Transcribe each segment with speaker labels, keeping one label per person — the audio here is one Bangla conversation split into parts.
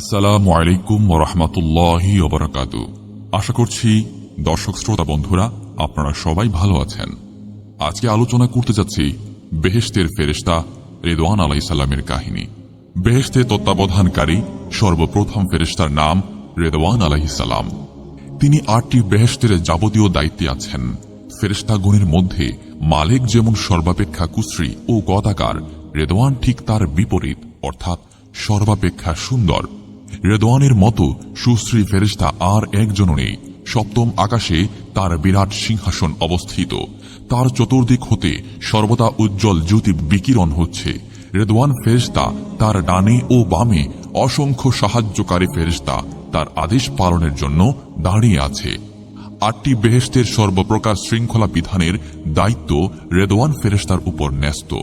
Speaker 1: আসসালামু আলাইকুম রহমতুল্লাহি ওবরাকাতু আশা করছি দর্শক শ্রোতা বন্ধুরা, আপনারা সবাই ভালো আছেন। আজকে আলোচনা করতে যাচ্ছি বেহেশতের ফেরেশতা রেদওয়ান আলাইসাল্লামের কাহিনী। বেহেশতে তত্ত্বাবধানকারী, সর্বপ্রথম ফেরেশতার নাম রেদওয়ান আলাইসাল্লাম তিনি আটটি বেহেশতের যাবতীয় দায়িত্বে আছেন। ফেরেশতাগণের মধ্যে মালিক যেমন সর্বাপেক্ষা কুশ্রী ও গদাকার, রেদওয়ান ঠিক তার বিপরীত, অর্থাৎ সর্বাপেক্ষা সুন্দর রেদওয়ানের মতো সুশ্রী ফেরেশতা আর একজনও নেই। সপ্তম আকাশে তার বিরাট সিংহাসন অবস্থিত। তার চতুর্দিক হতে সর্বদা উজ্জ্বল জ্যোতি বিকিরণ হচ্ছে। রেদওয়ান ফেরেশতা তার ডানে ও বামে অসংখ্য সাহায্যকারী ফেরেশতা তার আদেশ পালনের জন্য দাঁড়িয়ে আছে। আটটি বেহেস্তের সর্বপ্রকার শৃঙ্খলা বিধানের দায়িত্ব রেদওয়ান ফেরেশতার উপর ন্যস্ত।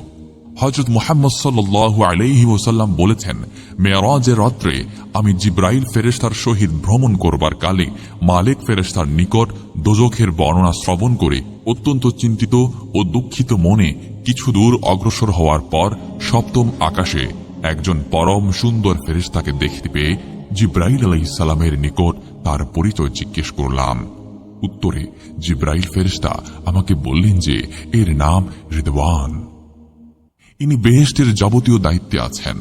Speaker 1: হজরত মোহাম্মদ সাল্লাহ আলাইহি ওসাল্লাম বলেছেন, মেয়ারাজের রাত্রে আমি জিব্রাইল ফেরেশতার সহিত ভ্রমণ করবার কালে মালিক ফেরেশতার নিকট দোজখের বর্ণনা শ্রবণ করে অত্যন্ত চিন্তিত ও দুঃখিত মনে কিছু দূর অগ্রসর হওয়ার পর সপ্তম আকাশে একজন পরম সুন্দর ফেরেশতাকে দেখতে পেয়ে জিব্রাইল আলাইসাল্লামের নিকট তার পরিচয় জিজ্ঞেস করলাম। উত্তরে, জিব্রাইল ফেরেশতা আমাকে বললেন যে, এর নাম রিদওয়ান। ইনি বেহেস্টের যাবতীয় দায়িত্বে আছেন।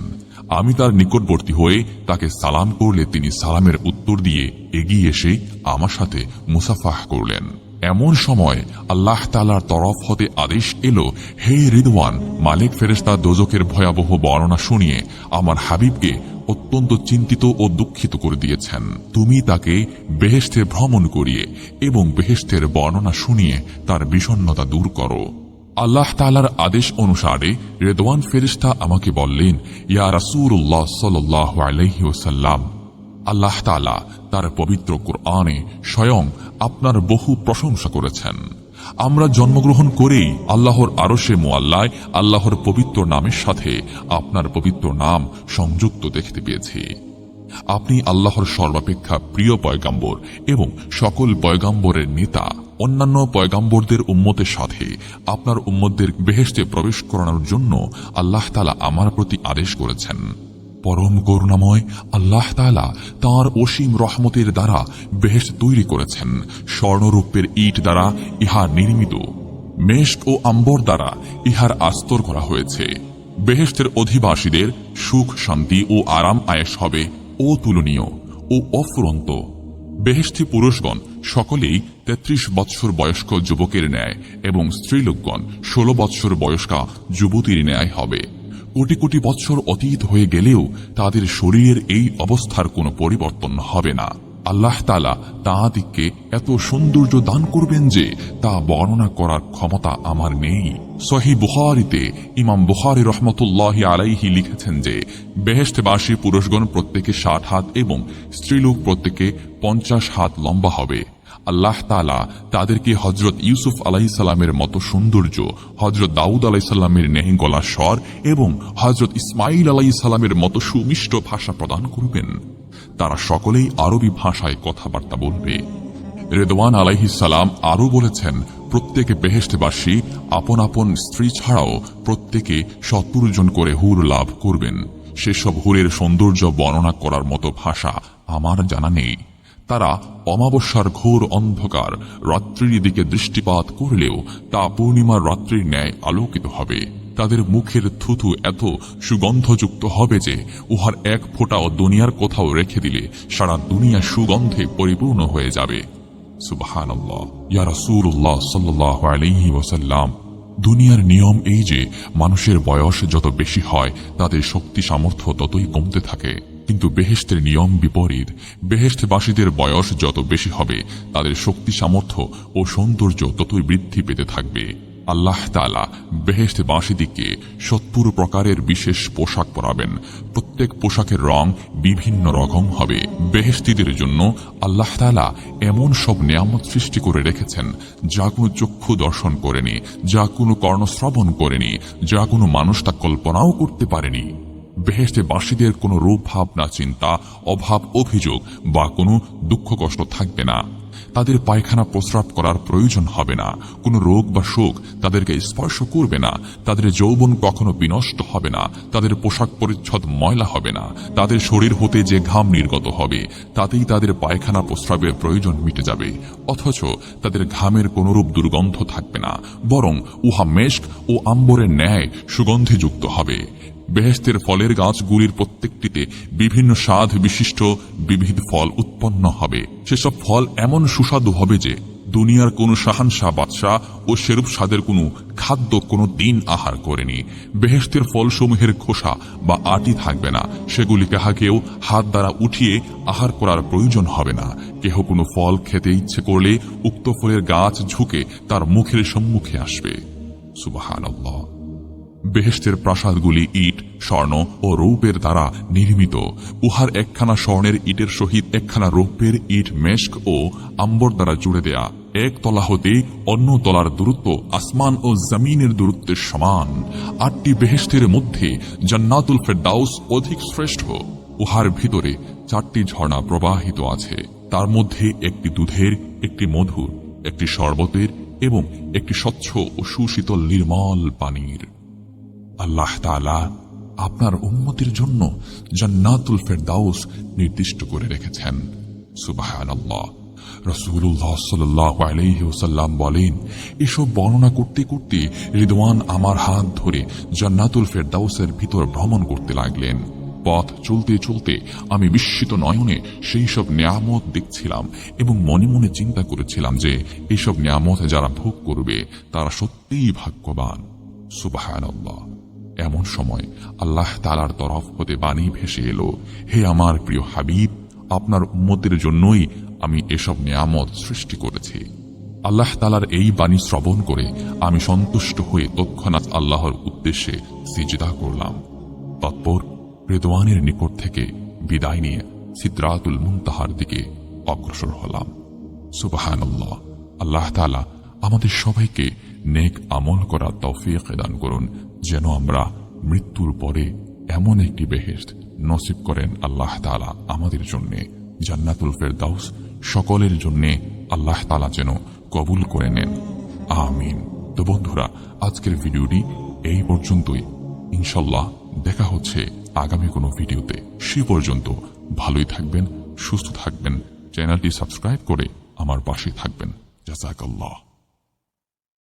Speaker 1: আমি তার নিকটবর্তী হয়ে তাকে সালাম করলে তিনি সালামের উত্তর দিয়ে এগিয়ে এসে আমার সাথে মুসাফাহ করলেন। এমন সময় আল্লাহ তালার তরফ হতে আদেশ এলো, হে রিদওয়ান, মালিক ফেরেস্তা দোজকের ভয়াবহ বর্ণনা শুনিয়ে আমার হাবিবকে অত্যন্ত চিন্তিত ও দুঃখিত করে দিয়েছেন। তুমি তাকে বেহেস্তে ভ্রমণ করিয়ে এবং বেহেস্তের বর্ণনা শুনিয়ে তার বিষণ্নতা দূর করো। আল্লাহ তালার আদেশ অনুসারে রেদওয়ান ফেরিস্তা আমাকে বললেন, ইয়া রাসূলুল্লাহ সাল্লাহ আলহি ওসাল্লাম আল্লাহ তালা তার পবিত্র কোরআনে স্বয়ং আপনার বহু প্রশংসা করেছেন। আমরা জন্মগ্রহণ করেই আল্লাহর আরশে মোয়াল্লায় আল্লাহর পবিত্র নামের সাথে আপনার পবিত্র নাম সংযুক্ত দেখতে পেয়েছি। আপনি আল্লাহর সর্বাপেক্ষা প্রিয় পয়গাম্বর এবং সকল পয়গাম্বরের নেতা। অন্যান্য পয়গাম্বরদের উম্মতের সাথে আপনার উম্মতদের বেহেস্তে প্রবেশ করানোর জন্য আল্লাহ তালা আমার প্রতি আদেশ করেছেন। পরম করুণাময় আল্লাহ তালা তাঁর অসীম রহমতের দ্বারা বেহেস্ত তৈরি করেছেন। স্বর্ণরূপের ইট দ্বারা ইহা নির্মিত। মেশক ও আম্বর দ্বারা ইহার আস্তর করা হয়েছে। বেহেস্তের অধিবাসীদের সুখ, শান্তি ও আরাম আয়েস হবে অতুলনীয় ও অফুরন্ত। বেহেস্তি পুরুষগণ সকলেই তেত্রিশ বৎসর বয়স্ক যুবকের ন্যায় এবং স্ত্রীলোকগণ ষোলো বৎসর বয়স্কা যুবতীর ন্যায় হবে। কোটি কোটি বৎসর অতীত হয়ে গেলেও তাদের শরীরের এই অবস্থার কোনো পরিবর্তন হবে না। আল্লাহ তালা তাঁদিকে এত সৌন্দর্য দান করবেন যে তা বর্ণনা করার ক্ষমতা আমার নেই। সহি বুহারিতে ইমাম বুহারি রহমতুল্লাহ আলাইহি লিখেছেন যে বেহেস্টবাসী পুরুষগণ প্রত্যেকে ষাট হাত এবং স্ত্রীলোক প্রত্যেকে পঞ্চাশ হাত লম্বা হবে। আল্লাহ তালা তাদেরকে হজরত ইউসুফ আলাইসাল্লামের মতো সৌন্দর্য হজরত দাউদ আলাইসাল্লামের নেহে গলা স্বর এবং হজরত ইসমাইল আলাইসাল্লামের মতো সুমিষ্ট ভাষা প্রদান করবেন। তারা সকলেই আরবি ভাষায় কথাবার্তা বলবে। রেদওয়ান আলাইহিসাল্লাম আরও বলেছেন, প্রত্যেকে বেহেস্টবাসী আপন আপন স্ত্রী ছাড়াও প্রত্যেকে সত্তরজন করে হুর লাভ করবেন। সেসব হুরের সৌন্দর্য বর্ণনা করার মতো ভাষা আমার জানা নেই। তারা অমাবস্যার ঘোর অন্ধকার, রাত্রির দিকে দৃষ্টিপাত করলেও তা পূর্ণিমার রাত্রির ন্যায় আলোকিত হবে। তাদের মুখের থুথু এত সুগন্ধযুক্ত হবে যে উহার এক ফোঁটাও দুনিয়ার কোথাও রেখে দিলে সারা দুনিয়া সুগন্ধে পরিপূর্ণ হয়ে যাবে। দুনিয়ার নিয়ম এই যে, মানুষের বয়স যত বেশি হয়, তাদের শক্তি সামর্থ্য ততই কমতে থাকে। কিন্তু বেহেস্তের নিয়ম বিপরীত বেহেস্টবাসীদের বয়স যত বেশি হবে, তাদের শক্তি সামর্থ্য ও সৌন্দর্য ততই বৃদ্ধি পেতে থাকবে। আল্লাহ তালা বেহেস্ত বাঁশিদিকে সত্তর প্রকারের বিশেষ পোশাক পরাবেন। প্রত্যেক পোশাকের রং বিভিন্ন রকম হবে। বেহেস্তিদের জন্য আল্লাহ তালা এমন সব নিয়ামত সৃষ্টি করে রেখেছেন, যা কোনো চক্ষু দর্শন করেনি, যা কোনো কর্ণশ্রবণ করেনি, যা কোনো মানুষ তা কল্পনাও করতে পারেনি। বেহেস্তে বাসীদের কোনো রূপ ভাবনা চিন্তা, অভাব, অভিযোগ বা কোনো দুঃখ, কষ্ট থাকবে না। তাদের পায়খানা প্রস্রাব করার প্রয়োজন হবে না। কোনো রোগ বা শোক তাদেরকে স্পর্শ করবে না। তাদের যৌবন কখনো বিনষ্ট হবে না। তাদের পোশাক পরিচ্ছদ ময়লা হবে না। তাদের শরীর হতে যে ঘাম নির্গত হবে, তাতেই তাদের পায়খানা প্রস্রাবের প্রয়োজন মিটে যাবে। অথচ তাদের ঘামের কোনরূপ দুর্গন্ধ থাকবে না, বরং উহা মেশক ও আম্বরের ন্যায় সুগন্ধিযুক্ত হবে। বেহেস্তের ফলের গাছগুলির প্রত্যেকটিতে বিভিন্ন স্বাদ বিশিষ্ট বিবিধ ফল উৎপন্ন হবে। সেসব ফল এমন সুস্বাদু হবে যে দুনিয়ার কোনো শাহানশাহ বাদশাহ ও সেরূপ স্বাদের কোনো খাদ্য কোনো দিন আহার করেনি। বেহেস্তের ফলসমূহের খোসা বা আটি থাকবে না। সেগুলি কাহাকেও হাত দ্বারা উঠিয়ে আহার করার প্রয়োজন হবে না। কেহ কোনো ফল খেতে ইচ্ছে করলে উক্ত ফলের গাছ ঝুঁকে তার মুখের সম্মুখে আসবে। সুবাহান বেহেস্তের প্রাসাদগুলি ইট, স্বর্ণ ও রৌপের দ্বারা নির্মিত। উহার একখানা স্বর্ণের ইটের সহিত একখানা রৌপ্যের ইট মেশক ও আম্বর দ্বারা জুড়ে দেয়া। এক তলা হতে অন্য তলার দূরত্ব আসমান ও জমিনের দূরত্বের সমান। আটটি বেহেস্তের মধ্যে জান্নাতুল ফেরদাউস অধিক শ্রেষ্ঠ। উহার ভিতরে চারটি ঝর্ণা প্রবাহিত আছে। তার মধ্যে একটি দুধের, একটি মধুর, একটি শরবতের এবং একটি স্বচ্ছ ও সুশীতল নির্মল পানির। আল্লাহ তাআলা আপনার উম্মতির জন্য জান্নাতুল ফেরদাউস নির্দিষ্ট করে রেখেছেন। সুবহানাল্লাহ। রসুল্লাহ সাল্লাহ আলাইহি ওসাল্লাম বলেন, এসব বর্ণনা করতে করতে রিদওয়ান আমার হাত ধরে জান্নাতুল ফেরদাউসের ভিতর ভ্রমণ করতে লাগলেন। পথ চলতে চলতে আমি বিস্মিত নয়নে সেই সব নিয়ামত দেখছিলাম এবং মনে মনে চিন্তা করেছিলাম যে এইসব নিয়ামত যারা ভোগ করবে তারা সত্যিই ভাগ্যবান। সুবাহান্লাহ এমন সময় আল্লাহ তালার তরফ হতে বাণী ভেসে এলো, হে আমার প্রিয় হাবিব, আপনার উম্মতের জন্যই আমি এসব নিয়ামত সৃষ্টি করেছি। আল্লাহ তালার এই বাণী শ্রবণ করে আমি সন্তুষ্ট হয়ে তৎক্ষণাৎ আল্লাহর উদ্দেশ্যে সিজদা করলাম। তৎপর রেদওয়ানের নিকট থেকে বিদায় নিয়ে সিদ্রাতুল মুনতাহার দিকে অগ্রসর হলাম। সুবাহান্লাহ আল্লাহ তালা আমাদের সবাইকে নেক আমল করার তৌফিক দান করুন, যেন আমরা মৃত্যুর পরে এমন একটি বেহেস্ত নসিব করেন আল্লাহ তালা আমাদের জন্য, জান্নাতুল ফেরদাউস সকলের জন্য আল্লাহ তালা যেন কবুল করে নেন। আমিন। তো বন্ধুরা, আজকের ভিডিওটি এই পর্যন্তই। ইনশাল্লাহ দেখা হচ্ছে আগামী কোনো ভিডিওতে। সে পর্যন্ত ভালোই থাকবেন, সুস্থ থাকবেন। চ্যানেলটি সাবস্ক্রাইব করে আমার পাশে থাকবেন। জাজাকাল্লাহ।